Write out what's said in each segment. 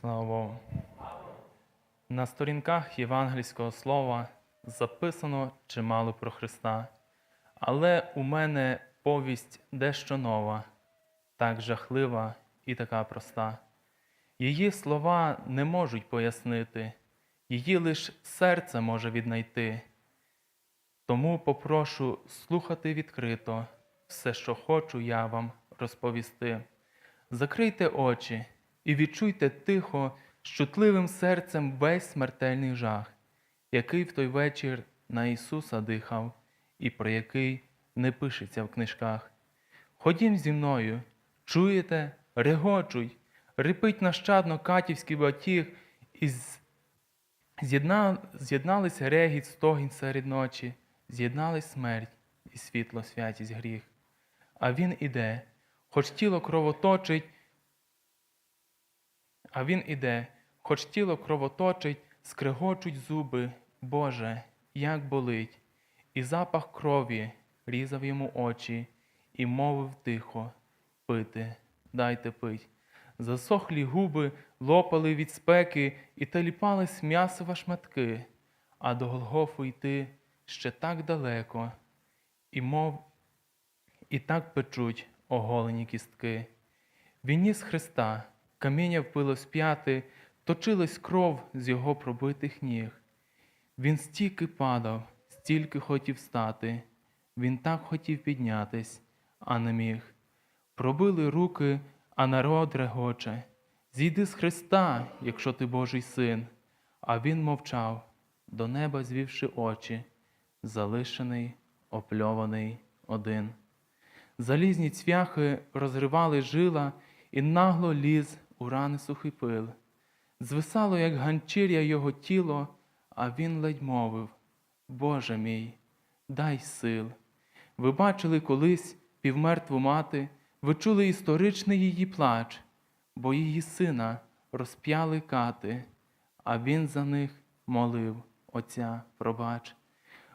Слава Богу. На сторінках євангельського слова записано чимало про Христа, але у мене повість дещо нова, так жахлива і така проста. Її слова не можуть пояснити, її лиш серце може віднайти. Тому попрошу слухати відкрито все, що хочу я вам розповісти. Закрийте очі і відчуйте тихо, з чутливим серцем весь смертельний жах, який в той вечір на Ісуса дихав, і про який не пишеться в книжках. Ходім зі мною, чуєте, регочуй, рипить нащадно катівський батіг, і з'єдна... з'єдналися регіт, стогін серед ночі, з'єднались смерть і світло, святість, гріх. А він іде, хоч тіло кровоточить, а він іде, хоч тіло кровоточить, скрегочуть зуби, Боже, як болить, і запах крові різав йому очі, і мовив тихо пити, дайте пить. Засохлі губи лопали від спеки і таліпались м'ясова шматки, а до Голгофу йти ще так далеко, і мов і так печуть оголені кістки. Він ніс Христа, каміння впилось п'яти, точилась кров з його пробитих ніг. Він стільки падав, стільки хотів стати, він так хотів піднятись, а не міг. Пробили руки, а народ регоче. Зійди з Христа, якщо ти Божий син. А він мовчав, до неба звівши очі, залишений, опльований один. Залізні цвяхи розривали жила і нагло ліз у рани сухий пил. Звисало, як ганчір'я його тіло, а він ледь мовив: Боже мій, дай сил. Ви бачили колись півмертву мати, ви чули історичний її плач, бо її сина розп'яли кати, а він за них молив Отця, пробач.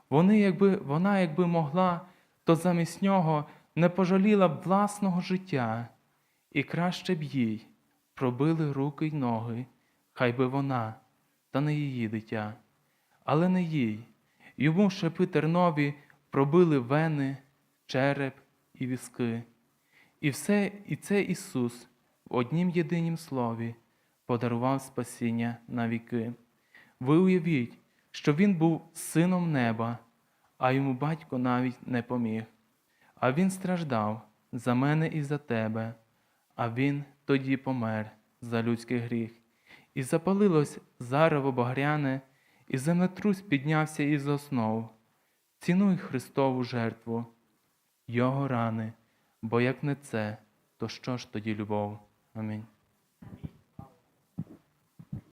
Вони, якби, вона, якби могла, то замість нього не пожаліла б власного життя, і краще б їй пробили руки й ноги, хай би вона, та не її дитя, але не їй. Йому шипи тернові пробили вени, череп і візки. І все, і це Ісус в однім єдинім слові подарував спасіння на віки. Ви уявіть, що Він був сином неба, а йому батько навіть не поміг. А він страждав за мене і за тебе, а він тоді помер за людський гріх. І запалилось зарево багряне, і землетрус піднявся із основ. Цінуй Христову жертву, Його рани, бо як не це, то що ж тоді любов? Амінь.